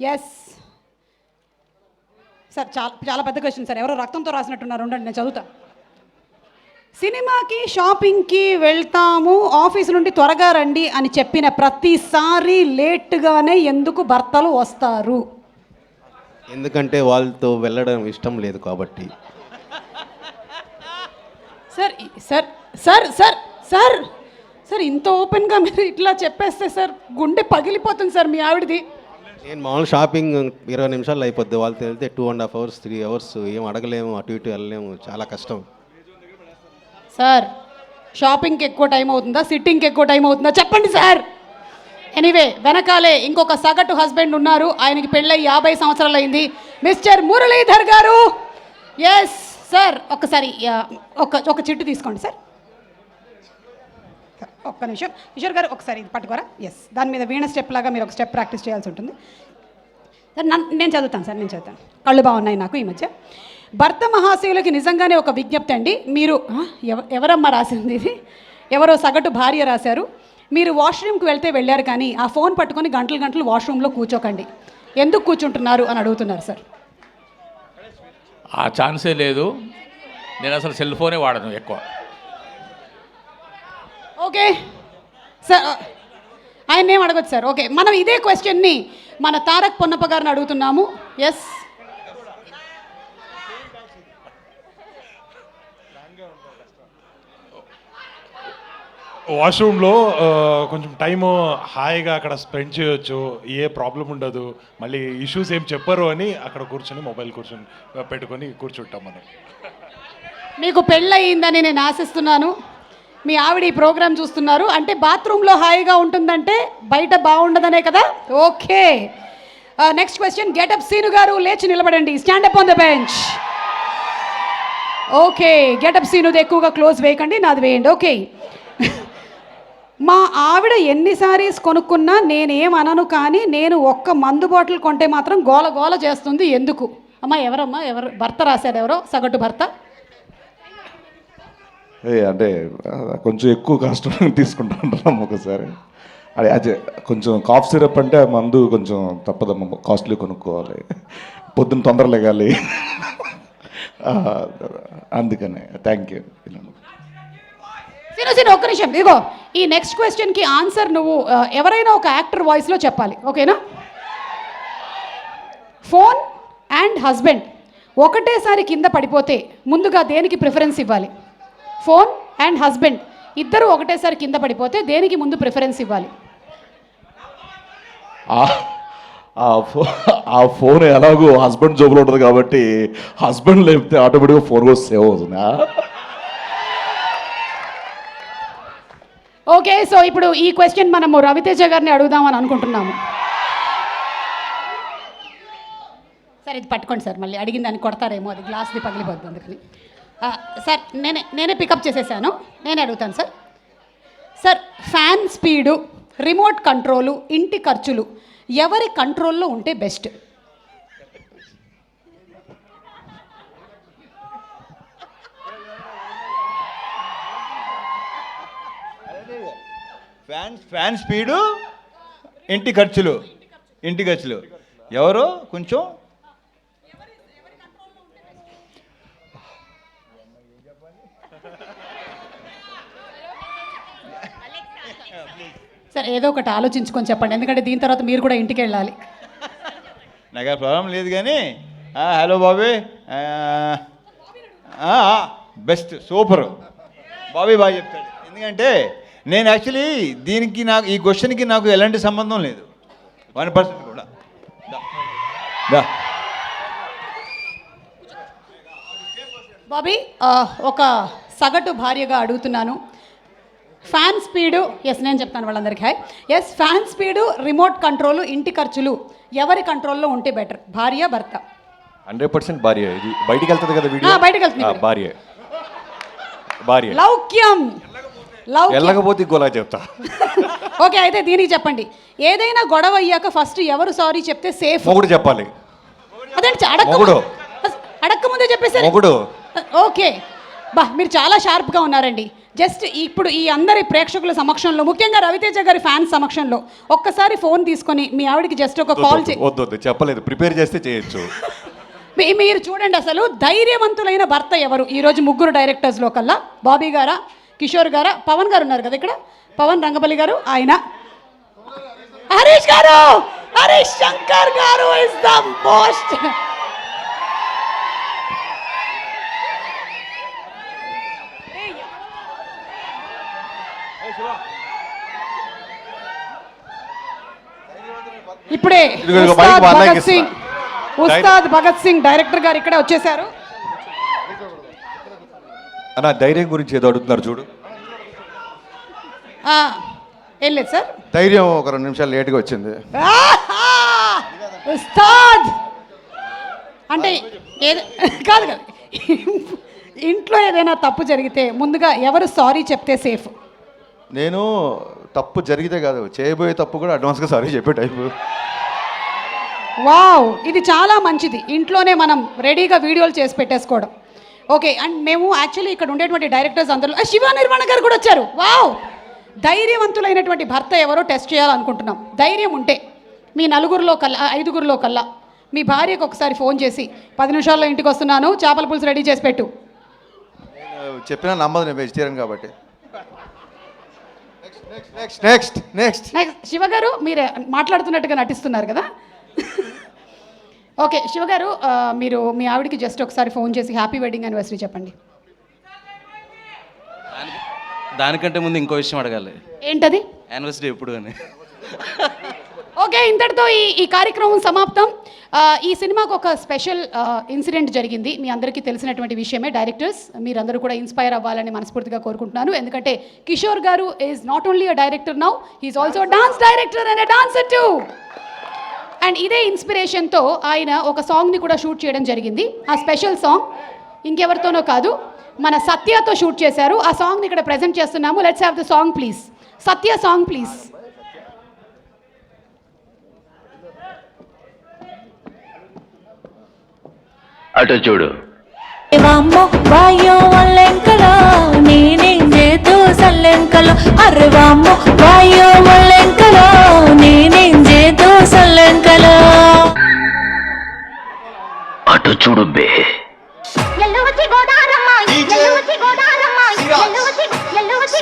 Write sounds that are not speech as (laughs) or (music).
Yes sir చాలా చాలా పెద్ద క్వశ్చన్ సార్. ఎవరో రక్తంతో రాసినట్టున్నారు. ఉండండి నేను చదువుతా. సినిమాకి షాపింగ్కి వెళ్తాము. ఆఫీస్ నుండి త్వరగా రండి అని చెప్పిన ప్రతిసారి లేట్గానే ఎందుకు భర్తలు వస్తారు? ఎందుకంటే వాళ్ళతో వెళ్ళడం ఇష్టం లేదు కాబట్టి. Sir sir sir sir sir sir ఇంత ఓపెన్గా మీరు ఇట్లా చెప్పేస్తే సార్ గుండె పగిలిపోతుంది సార్ మీ ఆవిడది. నేను మామూలు షాపింగ్ ఇరవై నిమిషాలు అయిపోద్ది. వాళ్ళతో వెళ్తే two and half hours three hours ఏం అడగలేము అటు ఇటు వెళ్ళలేము. చాలా కష్టం. సార్ షాపింగ్కి ఎక్కువ టైం అవుతుందా? సిట్టింగ్కి ఎక్కువ టైం అవుతుందా? చెప్పండి సార్ ఎనీవే వెనకాలే ఇంకొక సగటు హస్బెండ్ ఉన్నారు. ఆయనకి పెళ్ళై యాభై సంవత్సరాలు అయింది. మిస్టర్ మురళీధర్ గారు! ఎస్ సార్ ఒక్కసారి ఒక ఒక చిట్టు తీసుకోండి సార్ ఒక్క నిమిషం. కిషోర్ గారు ఒకసారి ఇది పట్టుకోరా? ఎస్ దాని మీద వీణ స్టెప్ లాగా మీరు ఒక స్టెప్ ప్రాక్టీస్ చేయాల్సి ఉంటుంది. సార్ నేను చదువుతాను సార్ నేను చదువుతాను. కళ్ళు బాగున్నాయి నాకు ఈ మధ్య. భర్త మహాశయులకి నిజంగానే ఒక విజ్ఞప్తి అండి. మీరు ఎవ- ఎవరమ్మా రాసింది ఇది? ఎవరో సగటు భార్య రాశారు. మీరు వాష్రూమ్కి వెళ్తే వెళ్ళారు కానీ ఆ ఫోన్ పట్టుకొని గంటలు గంటలు వాష్రూమ్లో కూర్చోకండి. ఎందుకు కూర్చుంటున్నారు అని అడుగుతున్నారు సార్. ఆ ఛాన్సే లేదు. నేను అసలు సెల్ ఫోనే వాడను ఎక్కువ. ఓకే. సార్ ఆయన ఏం అడగచ్చు సార్. ఓకే. మనం ఇదే క్వశ్చన్ని మన తారక్ పొన్నప్ప గారిని అడుగుతున్నాము. ఎస్ వాష్రూమ్లో కొంచెం టైం హాయిగా అక్కడ స్పెండ్ చేయొచ్చు. ఏ ప్రాబ్లం ఉండదు. మళ్ళీ ఇష్యూస్ ఏం చెప్పరు అని అక్కడ కూర్చొని మొబైల్ కూర్చొని పెట్టుకొని కూర్చుంటాం మనం. మీకు పెళ్ళయిందని నేను ఆశిస్తున్నాను. మీ ఆవిడ ఈ ప్రోగ్రాం చూస్తున్నారు. అంటే బాత్రూంలో హాయిగా ఉంటుందంటే బయట బాగుండదనే కదా? Okay. Next question getup Seenu గారు లేచి నిలబడండి. Stand up on the bench okay. Getup సీనుది ఎక్కువగా క్లోజ్ వేయకండి నాది వేయండి. ఓకే. మా ఆవిడ ఎన్ని సారీస్ కొనుక్కున్నా నేనేం అనను కానీ నేను ఒక్క మందు బాటిల్ కొంటే మాత్రం గోల గోల చేస్తుంది. ఎందుకు? అమ్మా ఎవరమ్మా? ఎవరు? భర్త రాశాడు ఎవరో? సగటు భర్త? అంటే కొంచెం ఎక్కువ కాస్ట్ (laughs) తీసుకుంటాం ఒకసారి. అదే అదే కొంచెం కాఫ్ సిరప్ అంటే ఆ మందు కొంచెం తప్పదమ్మ కాస్ట్లీ కొనుక్కోవాలి. పొద్దున్న తొందర లేగాలి. అందుకనే థ్యాంక్ యూ సీను సీను నిమిషం. ఇదిగో ఈ నెక్స్ట్ క్వశ్చన్కి ఆన్సర్ నువ్వు ఎవరైనా ఒక యాక్టర్ వాయిస్లో చెప్పాలి ఓకేనా? ఫోన్ అండ్ హస్బెండ్ ఒకటేసారి కింద పడిపోతే ముందుగా దేనికి ప్రిఫరెన్స్ ఇవ్వాలి? ఫోన్ అండ్ హస్బెండ్ ఇద్దరు ఒకటేసారి కింద పడిపోతే దేనికి ముందు ప్రిఫరెన్స్ ఇవ్వాలి? ఆ- ఫోన్ ఎలాగో హస్బెండ్ జోబులో ఉంటుంది కాబట్టి హస్బెండ్ లేపితే ఆటోమేటిక్గా ఫోన్ కూడా సేవ్ అవుతుంది? ఓకే సో ఇప్పుడు ఈ క్వశ్చన్ మనము రవితేజ గారిని అడుగుదామని అనుకుంటున్నాము. సార్ ఇది పట్టుకోండి సార్ మళ్ళీ అడిగిన దాన్ని కొడతారేమో అది గ్లాస్ది పగిలిపోద్ది అందుకని. సార్ నేనే నేనే పికప్ చేసేసాను. నేనే అడుగుతాను sir. Sir fan speed remote control ఇంటి ఖర్చులు ఎవరి కంట్రోల్లో ఉంటే బెస్ట్ ఫ్యాన్ ఫ్యాన్ స్పీడు ఇంటి ఖర్చులు. ఇంటి ఖర్చులు. ఎవరు? కొంచెం సార్ ఏదో ఒకటి ఆలోచించుకొని చెప్పండి. ఎందుకంటే దీని తర్వాత మీరు కూడా ఇంటికి వెళ్ళాలి. నాకు ప్రాబ్లం లేదు కానీ hello Bobby. Best super. Bobby బాగా చెప్తాడు. ఎందుకంటే నేను యాక్చువల్లీ దీనికి నాకు ఈ క్వశ్చన్కి నాకు ఎలాంటి సంబంధం లేదు. వన్ పర్సెంట్ కూడా. బాబీ ఒక సగటు భార్యగా అడుగుతున్నాను. ఫ్యాన్ స్పీడు ఎస్ నేను చెప్తాను వాళ్ళందరికీ hi. Yes fan speed remote control ఇంటి ఖర్చులు ఎవరి కంట్రోల్లో ఉంటే బెటర్? భార్య భర్త? హండ్రెడ్ పర్సెంట్ భార్య. ఇది బయటికి వెళ్తుంది కదా వీడియో? బయటికి వెళ్తుంది. భార్య. భార్య. లౌక్యం. లౌక్యం. వెళ్ళకపోతే గోలా చెప్తా. (laughs) ఓకే అయితే దీనికి చెప్పండి. ఏదైనా గొడవ అయ్యాక ఫస్ట్ ఎవరు సారీ చెప్తే సేఫ్ మొగుడు చెప్పాలి. అదేంటి అడక్క మొగుడు. అడక్క ముందే చెప్పేసి మొగుడు. ఓకే. బా మీరు చాలా షార్ప్గా ఉన్నారండి. జస్ట్ ఇప్పుడు ఈ అందరి ప్రేక్షకుల సమక్షంలో ముఖ్యంగా రవితేజ గారి ఫ్యాన్స్ సమక్షంలో ఒక్కసారి ఫోన్ తీసుకొని మీ ఆవిడకి జస్ట్ ఒక కాల్ చే వద్దు వద్దు చెప్పలేదు. ప్రిపేర్ చేస్తే చేయొచ్చు. మీ- మీరు చూడండి అసలు ధైర్యవంతులైన భర్త ఎవరు? ఈరోజు ముగ్గురు డైరెక్టర్స్లో కల్లా బాబీ గారా కిషోర్ గారా పవన్ గారు ఉన్నారు కదా ఇక్కడ? పవన్ రంగబలి గారు ఆయన. హరీష్ గారు! హరీష్ శంకర్ గారు ఇస్ ద మోస్ట్ ఇప్పుడే ఉస్తాద్ భగత్ సింగ్. ఉస్తాద్ భగత్ సింగ్ డైరెక్టర్ గారు ఇక్కడే వచ్చేసారు. అన్న ధైర్యం గురించి ఏదో అడుగుతున్నారు చూడు. ఆ, ఏం లేదు సార్. ధైర్యం ఒక రెండు నిమిషాలు లేట్గా వచ్చింది! ఉస్తాద్! అంటే ఏది (laughs) కాదు కాదు. ఇంట్లో ఏదైనా తప్పు జరిగితే ముందుగా ఎవరు సారీ చెప్తే సేఫ్. నేను తప్పు జరిగితే కాదు చేయబోయే తప్పు కూడా అడ్వాన్స్గా సారీ చెప్పే టైపు. వావ్ ఇది చాలా మంచిది. ఇంట్లోనే మనం రెడీగా వీడియోలు చేసి పెట్టేసుకోవడం. ఓకే అండ్ మేము యాక్చువల్లీ ఇక్కడ ఉండేటువంటి డైరెక్టర్స్ అందరూ శివ నిర్మాణ గారు కూడా వచ్చారు. వావ్! ధైర్యవంతులైనటువంటి భర్త ఎవరో టెస్ట్ చేయాలనుకుంటున్నాం. ధైర్యం ఉంటే మీ నలుగురిలో కల్లా ఐదుగురిలో కల్లా మీ భార్యకు ఒకసారి ఫోన్ చేసి పది నిమిషాల్లో ఇంటికి వస్తున్నాను చేపల పులుసు రెడీ చేసి పెట్టు. చెప్పినా నమ్మదు నేను వెజిటేరియన్ కాబట్టి. Next next next next Siva గారు మీరు మాట్లాడుతున్నట్టుగా నటిస్తున్నారు కదా? ఓకే శివ గారు ఆ, మీరు మీ ఆవిడకి జస్ట్ ఒకసారి ఫోన్ చేసి హ్యాపీ వెడ్డింగ్ యానివర్సరీ చెప్పండి. దానికంటే ముందు ఇంకో విషయం అడగాలి. ఏంటది? యానివర్సరీ ఎప్పుడు అని. ఓకే ఇంతటితో ఈ ఈ కార్యక్రమం సమాప్తం. ఈ సినిమాకు ఒక స్పెషల్ ఇన్సిడెంట్ జరిగింది. మీ అందరికీ తెలిసినటువంటి విషయమే. డైరెక్టర్స్ మీరందరూ కూడా ఇన్స్పైర్ అవ్వాలని మనస్ఫూర్తిగా కోరుకుంటున్నాను. ఎందుకంటే కిషోర్ గారు is not only a director now he's also dance director and dancer too and ఇదే ఇన్స్పిరేషన్తో ఆయన ఒక సాంగ్ని కూడా షూట్ చేయడం జరిగింది. ఆ స్పెషల్ సాంగ్ ఇంకెవరితోనో కాదు మన సత్యతో షూట్ చేశారు. ఆ సాంగ్ని ఇక్కడ ప్రజెంట్ చేస్తున్నాము. Let's have the song please Satya song please అటు చూడు. వామ్మో వాయో వల్లెంకలో నేనేం చేతూ సల్లెంకలో. అర్రె వామ్మో వాయో వల్లెంకలో నేనేం చేతూ సల్లెంకలో. అటు చూడు బే. గోదారమ్మ గోదారమ్మ ఎల్లువచి